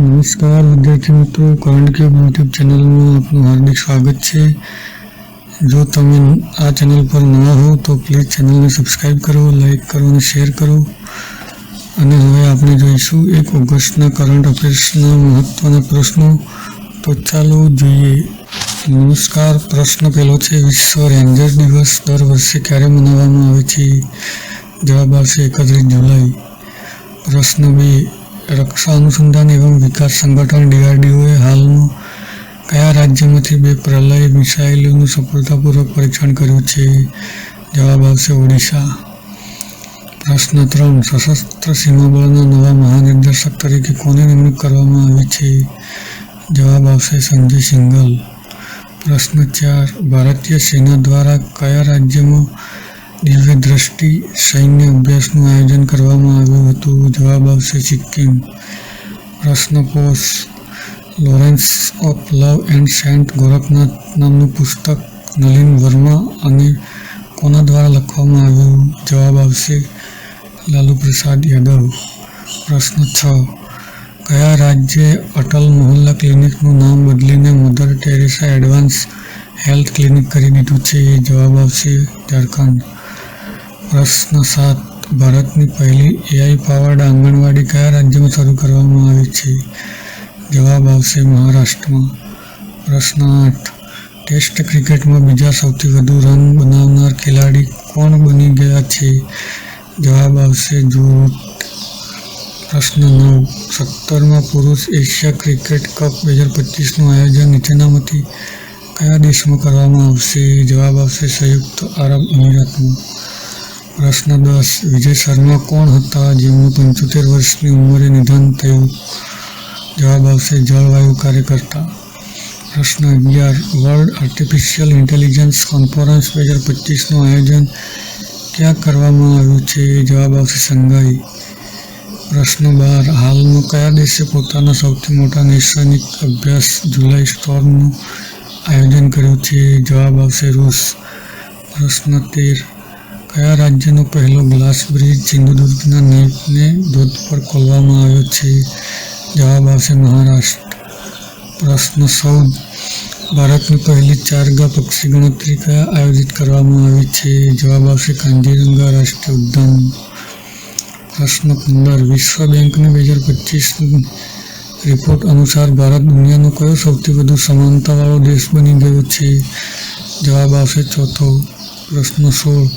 નમસ્કાર વિદ્યાર્થી મિત્રો કરંટ કેબ યુટ્યુબ ચેનલમાં આપનું હાર્દિક સ્વાગત છે. જો તમે આ ચેનલ પર નવા હો, તો પ્લીઝ ચેનલને સબસ્ક્રાઈબ કરો લાઈક કરો અને શેર કરો. અને હવે આપણે જોઈશું એક ઓગસ્ટના કરંટ અફેર્સના મહત્વના પ્રશ્નો. તો ચાલો જોઈએ. નમસ્કાર, પ્રશ્ન પહેલો છે, વિશ્વ રેન્જર દિવસ દર વર્ષે ક્યારે મનાવવામાં આવે છે? જવાબ આવશે એકત્રીસ જુલાઈ. પ્રશ્ન બે રક્ષા અનુસંધાન એવં વિકાસ સંગઠન ડીઆરડીઓએ હાલનું કયા રાજ્યમાંથી બે પ્રલય મિસાઇલોનું સફળતાપૂર્વક પરીક્ષણ કર્યું છે? જવાબ આવશે ઓડિશા. પ્રશ્ન ત્રણ, સશસ્ત્ર સીમા બળના નવા મહાનિર્દેશક તરીકે કોની નિમણૂક કરવામાં આવી છે? જવાબ આવશે સંજય સિંઘલ. પ્રશ્ન ચાર, ભારતીય સેના દ્વારા કયા રાજ્યમાં દિવ્ય દ્રષ્ટિ સૈન્ય અભ્યાસનું આયોજન કરવામાં આવ્યું હતું. જવાબ આવશે Sikkim. પ્રશ્નપોષ Lawrence of love and saint Gorakhnath નામનું પુસ્તક નલિન વર્મા અને કોના દ્વારા લખવામાં આવ્યું? જવાબ આવશે લાલુ પ્રસાદ યાદવ. પ્રશ્ન છ. કયા રાજ્યે અટલ મોહલ્લા ક્લિનિકનું નામ બદલીને mother Teresa advance health clinic કરી દીધું છે? જવાબ આવશે ઝારખંડ. પ્રશ્ન સાત. ભારતની પહેલી એઆઈ પાવર્ડ આંગણવાડી કયા રાજ્યમાં શરૂ કરવામાં આવી છે? જવાબ આવશે મહારાષ્ટ્રમાં. પ્રશ્ન આઠ. ટેસ્ટ ક્રિકેટમાં બીજા સૌથી વધુ રન બનાવનાર ખેલાડી કોણ બની ગયા છે? જવાબ આવશે જૂથ પ્રશ્ન નવ. સત્તરમાં પુરુષ એશિયા ક્રિકેટ કપ બે હજાર પચીસનું આયોજન નીચેનામાંથી કયા દેશમાં કરવામાં આવશે? જવાબ આવશે સંયુક્ત આરબ અમીરાતમાં. પ્રશ્ન દસ વિજય શર્મા કોણ હતા, જેમનું પંચોતેર વર્ષની ઉંમરે નિધન થયું? જવાબ આવશે, જળવાયુ કાર્યકર્તા. પ્રશ્ન અગિયાર વર્લ્ડ આર્ટિફિશિયલ ઇન્ટેલિજન્સ કોન્ફરન્સ બે હજાર પચીસનું આયોજન ક્યાં કરવામાં આવ્યું છે? જવાબ આવશે, સંઘાઈ. પ્રશ્ન બાર હાલમાં કયા દેશે પોતાના સૌથી મોટા નૈસર્ગિક અભ્યાસ જુલાઈ સ્ટોર્મનું આયોજન કર્યું છે? જવાબ આવશે, રૂસ. પ્રશ્ન તેર કયા રાજ્યનો પહેલો ગ્લાસ બ્રિજ સિંધુદુર્ગના નેપને ધોધ પર ખોલવામાં આવ્યો છે? જવાબ આવશે મહારાષ્ટ્ર. પ્રશ્ન ચૌદ ભારતની પહેલી ચારગા પક્ષી ગણતરી કયા આયોજિત કરવામાં આવી છે? જવાબ આવશે કાંજીરંગા રાષ્ટ્રીય ઉદ્યાન. પ્રશ્ન પંદર. વિશ્વ બેંકની બે હજાર પચીસ રિપોર્ટ અનુસાર ભારત દુનિયાનો કયો સૌથી વધુ સમાનતાવાળો દેશ બની ગયો છે? જવાબ આવશે ચોથો. પ્રશ્ન સોળ.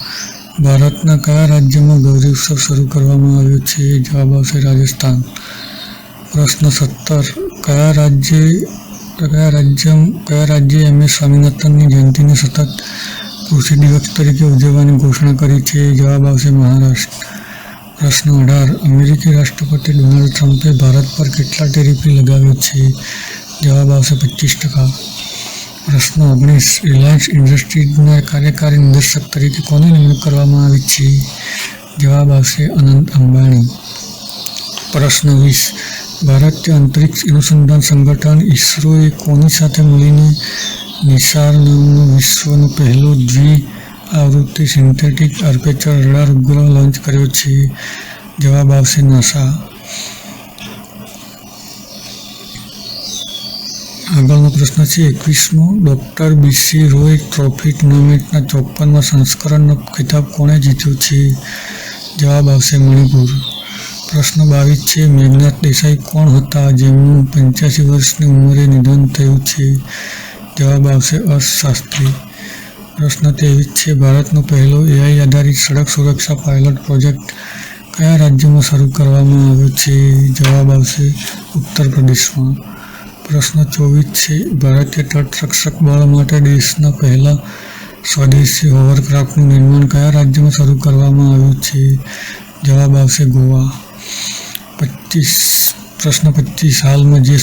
ભારતના કયા રાજ્યમાં ગૌરી ઉત્સવ શરૂ કરવામાં આવ્યો છે જવાબ આવશે રાજસ્થાન. પ્રશ્ન સત્તર. કયા રાજ્ય કયા રાજ્ય કયા રાજ્યે એમ એસ સ્વામિનાથનની જયંતિને સતત કૃષિ દિવસ તરીકે ઉજવવાની ઘોષણા કરી છે જવાબ આવશે મહારાષ્ટ્ર. પ્રશ્ન અઢાર. અમેરિકી રાષ્ટ્રપતિ ડોનાલ્ડ ટ્રમ્પે ભારત પર કેટલા ટેરિફી લગાવ્યો છે? જવાબ આવશે પચીસ ટકા. પ્રશ્ન ઓગણીસ રિલાયન્સ ઇન્ડસ્ટ્રીઝના કાર્યકારી નિદર્શક તરીકે કોની નિમણૂક કરવામાં આવી છે? જવાબ આવશે અનંત અંબાણી. પ્રશ્ન વીસ. ભારતીય અંતરિક્ષ અનુસંધાન સંગઠન ઇસરોએ કોની સાથે મળીને નિસાર નામનું વિશ્વનું પહેલું દ્વિ આવૃત્તિ સિન્થેટિક આર્કેચર રડાર ઉપગ્રહ લોન્ચ કર્યો છે? જવાબ આવશે નાસા. આગળનો પ્રશ્ન છે. એકવીસમો, ડૉક્ટર બીસી રોય ટ્રોફી ટુર્નામેન્ટના ચોપ્પનમાં સંસ્કરણનો ખિતાબ કોણે જીત્યો છે? જવાબ આવશે મણિપુર. પ્રશ્ન બાવીસ છે, મેઘનાથ દેસાઈ કોણ હતા જેમનું પંચ્યાસી વર્ષની ઉંમરે નિધન થયું છે? જવાબ આવશે અર્થશાસ્ત્રી. પ્રશ્ન ત્રેવીસ છે, ભારતનો પહેલો એઆઈ આધારિત સડક સુરક્ષા પાયલોટ પ્રોજેક્ટ કયા રાજ્યમાં શરૂ કરવામાં આવ્યો છે? જવાબ આવશે ઉત્તર પ્રદેશમાં. પ્રશ્ન ચોવીસ છે. ભારતીય તટરક્ષક બળ માટે દેશના પહેલા સ્વદેશી હોવરક્રાફ્ટનું નિર્માણ કયા રાજ્યમાં શરૂ કરવામાં આવ્યું છે? જવાબ આવશે ગોવા. પચીસ, પ્રશ્ન પચીસ. હાલમાં જે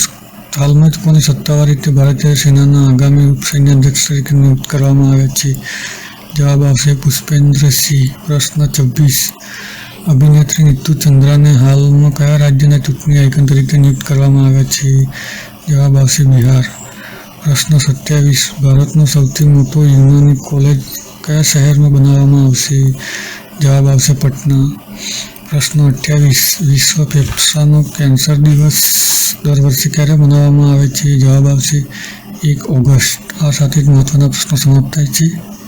હાલમાં જ કોની સત્તાવાર રીતે ભારતીય સેનાના આગામી ઉપસૈન્યાધ્યક્ષ તરીકે નિયુક્ત કરવામાં આવ્યા છે? જવાબ આવશે પુષ્પેન્દ્રસિંહ પ્રશ્ન છવ્વીસ. અભિનેત્રી નીતુ ચંદ્રાને હાલમાં કયા રાજ્યના ચૂંટણી આઇકન તરીકે નિયુક્ત કરવામાં આવ્યા છે? જવાબ આવશે બિહાર? પ્રશ્ન સત્યાવીસ. ભારતનો સૌથી મોટો યુનાની કોલેજ કયા શહેરમાં બનાવવામાં આવશે? જવાબ આવશે પટના. પ્રશ્ન અઠ્યાવીસ. વિશ્વ ફેફસાનો કેન્સર દિવસ દર વર્ષે ક્યારે મનાવવામાં આવે છે? જવાબ આવશે એક ઓગસ્ટ. આ સાથે જ મહત્વના પ્રશ્નો સમાપ્ત થાય છે.